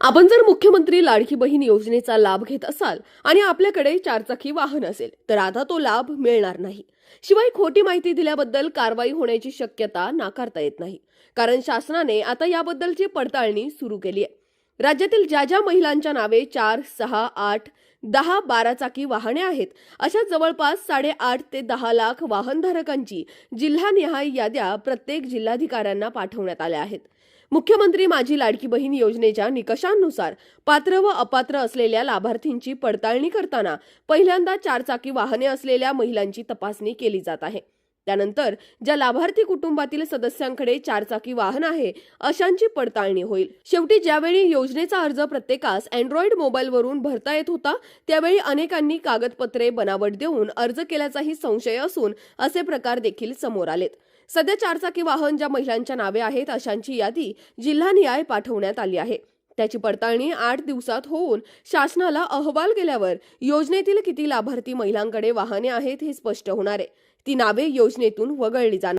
आपण जर मुख्यमंत्री लाडकी बहीण योजनेचा लाभ घेत असाल आणि आपल्याकडे चारचाकी वाहन असेल तर आता तो लाभ मिळणार नाही. शिवाय खोटी माहिती दिल्याबद्दल कारवाई होण्याची शक्यता नाकारता येत नाही. कारण शासनाने आता याबद्दलची पडताळणी सुरू केली आहे. राज्यातील ज्या ज्या महिलांच्या नावे चार सहा आठ दहा बारा चाकी वाहने आहेत अशा जवळपास साडेआठ ते दहा लाख वाहनधारकांची जिल्हानिहाय याद्या प्रत्येक जिल्हाधिकाऱ्यांना पाठवण्यात आल्या आहेत. मुख्यमंत्री माझी लाडकी बहीण योजनेच्या निकषांनुसार पात्र व अपात्र असलेल्या लाभार्थींची पडताळणी करताना पहिल्यांदा चारचाकी वाहने असलेल्या महिलांची तपासणी केली जात आहे. त्यानंतर ज्या लाभार्थी कुटुंबातील सदस्यांकडे चारचाकी वाहन आहे अशांची पडताळणी होईल. शेवटी ज्यावेळी योजनेचा अर्ज प्रत्येकास अँड्रॉइड मोबाईलवरून भरता येत होता त्यावेळी अनेकांनी कागदपत्रे बनावट देऊन अर्ज केल्याचाही संशय असून असे प्रकार देखील समोर आलेत. सध्या चारचाकी वाहन ज्या महिलांच्या नावे आहेत अशांची यादी जिल्हानिहाय पाठवण्यात आली आहे. त्याची पडताळणी आठ दिवसात होऊन शासनाला अहवाल गेल्यावर योजनेतील किती लाभार्थी महिलांकडे वाहने आहेत हे स्पष्ट होणार आहे. ती नावे योजनेतून वगळली जाणार